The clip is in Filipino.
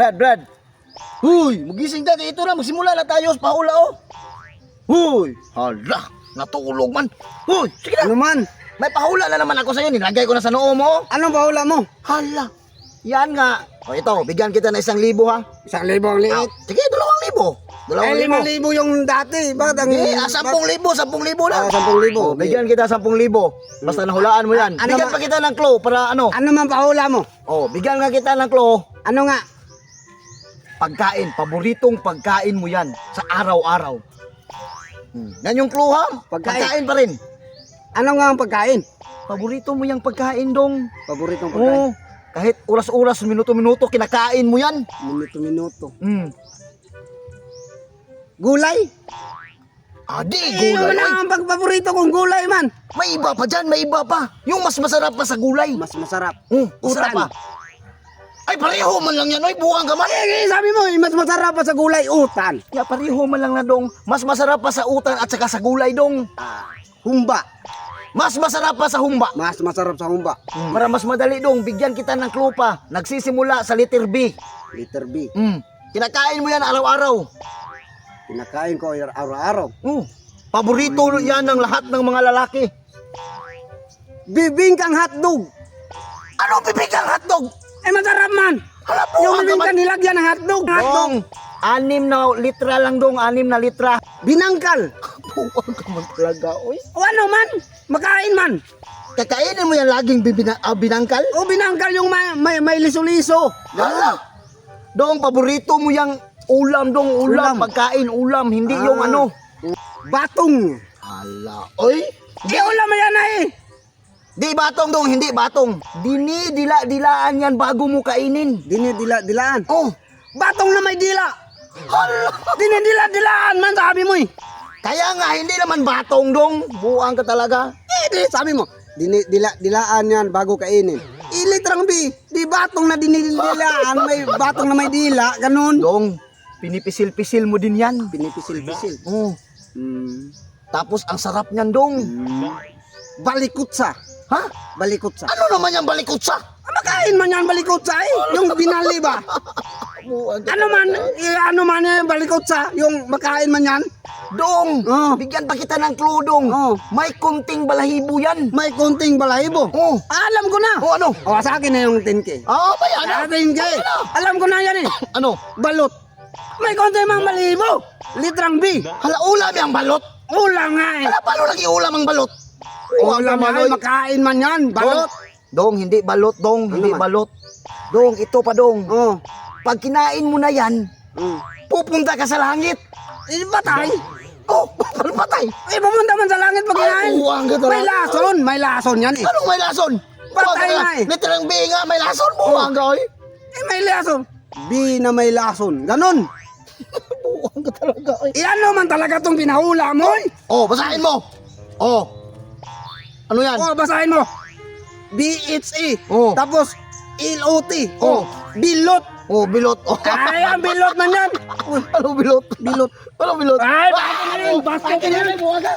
Brad, Brad. Huy, magising ka. Ito na, magsimula na tayo sa pahula, oh. Huy, hala, natulog man. Huy, sige na. Ano man? May pahula na naman ako sa'yo. Nilagay ko na sa noo mo. Anong bahula mo? Hala, yan nga. O ito, bigyan kita ng isang libo, ha? Isang libo ang Ah, liit. sige, dalawang libo. Eh, Dalawang libo. limang libo yung dati. Bakit ang... Eh, ah, sampung libo, sampung libo lang. Ah, sampung libo. Oh, bigyan kita sampung libo. Basta nahulaan mo yan. Ano bigyan ma- pa kita ng clue para ano. Ano man pahula mo? Oh, bigyan nga kita ng clue. Ano nga? Pagkain, paboritong pagkain mo yan sa araw-araw. Hmm. Yan yung clue ha? Pagkain. pa rin. Ano nga ang pagkain? Paborito mo yung pagkain dong. Paboritong pagkain. Oo. Kahit oras-oras, minuto-minuto, kinakain mo yan. Minuto-minuto. Hmm. Gulay? Ah, di, Eh, gulay. ano na ang pagpaborito kong gulay man? may iba pa dyan, may iba pa. Yung mas masarap pa sa gulay. Mas masarap. Hmm, masarap pa. Ay, pareho man lang yan. Ay, buwang ka man. Eh, eh, sabi mo, eh, mas masarap pa sa gulay, utan. Ya, pareho man lang na dong. Mas masarap pa sa utan at saka sa gulay dong. Ah, humba. Mas masarap pa sa humba. Mas masarap sa humba. Para mas madali dong, bigyan kita ng clue pa. Nagsisimula sa letter B. Liter B. Mm. Kinakain mo yan araw-araw. Kinakain ko araw-araw. Mm. Paborito yan ng lahat ng mga lalaki. Bibingkang hotdog. Ano bibigyan hotdog? Eh, masarap Yung bibingkang nilagyan ng hotdog. Hotdog. Dong, anim na litra lang dong, anim na litra. Binangkal. Buwang ka man talaga, oy. O ano man? Makain man. Kakainin mo yan laging bibina, ah, binangkal? O binangkal yung may, may, may liso-liso. Hala. Dong, paborito mo yung ulam dong, ulam, Ulam. pagkain, ulam, hindi Ah. yung ano. Batong. Hala, oy. Di ulam mo yan eh. Di batong dong, hindi batong. Dini, dila, dilaan yan bago mo kainin. Dinidila-dilaan. Oh, Batong na may dila. hala. Dinidila-dilaan man sabi mo eh. Kaya nga, hindi naman batong dong. Buang ka talaga. Eh, di, sabi mo. Dinidila-dilaan yan bago kainin. Ilitrang B. Di batong na dinidilaan. May batong na may dila. Ganun. Dong, pinipisil-pisil mo din yan. Pinipisil-pisil. Oh, Hmm. tapos ang sarap niyan dong. Balikutsa. Ha? Balikutsa. Ano naman yung balikutsa? Ah, Makain man yan balikutsa eh. Yung binali ba? Ano man, eh, ano man yung balikutsa? Yung makain man yan? Dong, Oh. bigyan pa kita ng clue dong. Oh. May kunting balahibo yan. May konting balahibo. Oh. Ah, alam ko na. Oh, ano? O, sa akin na yung 10K. Ah, ba yan? Ah, 10K. Alam ko na yan eh. Ano? Balot. May konti mang balahibo. Litrang B. Hala, ulam yung balot. Ulam nga eh. Hala, paano nag ulam ang balot? Naman, nga eh. oy. Makain man yan. Balot. Dong, hindi balot, dong. hindi naman? balot. Dong, ito pa, dong. Oh. Pag kinain mo na yan, Mm. pupunta ka sa langit. Eh, batay. Oh, patay. Eh, pumunta man sa langit pag kinain. Ay, uwang. May lason. May lason yan eh. Anong may lason? Patay nga eh. Literang B nga, may lason. Buwang ka, oy. Eh, may lason. B na may lason. Ganon. Buwang ka talaga, oy. Eh, ano man talaga tong pinahula mo eh. Oh, basahin mo. Oh. Ano yan? O, basahin mo. B-H-E. Oh. Tapos, L-O-T. Oh. Bilot. Oh, bilot. Oh. Ay, ang bilot man yan. Ano bilot? Bilot. Ano bilot? Ay, basket na. Basket Akin na na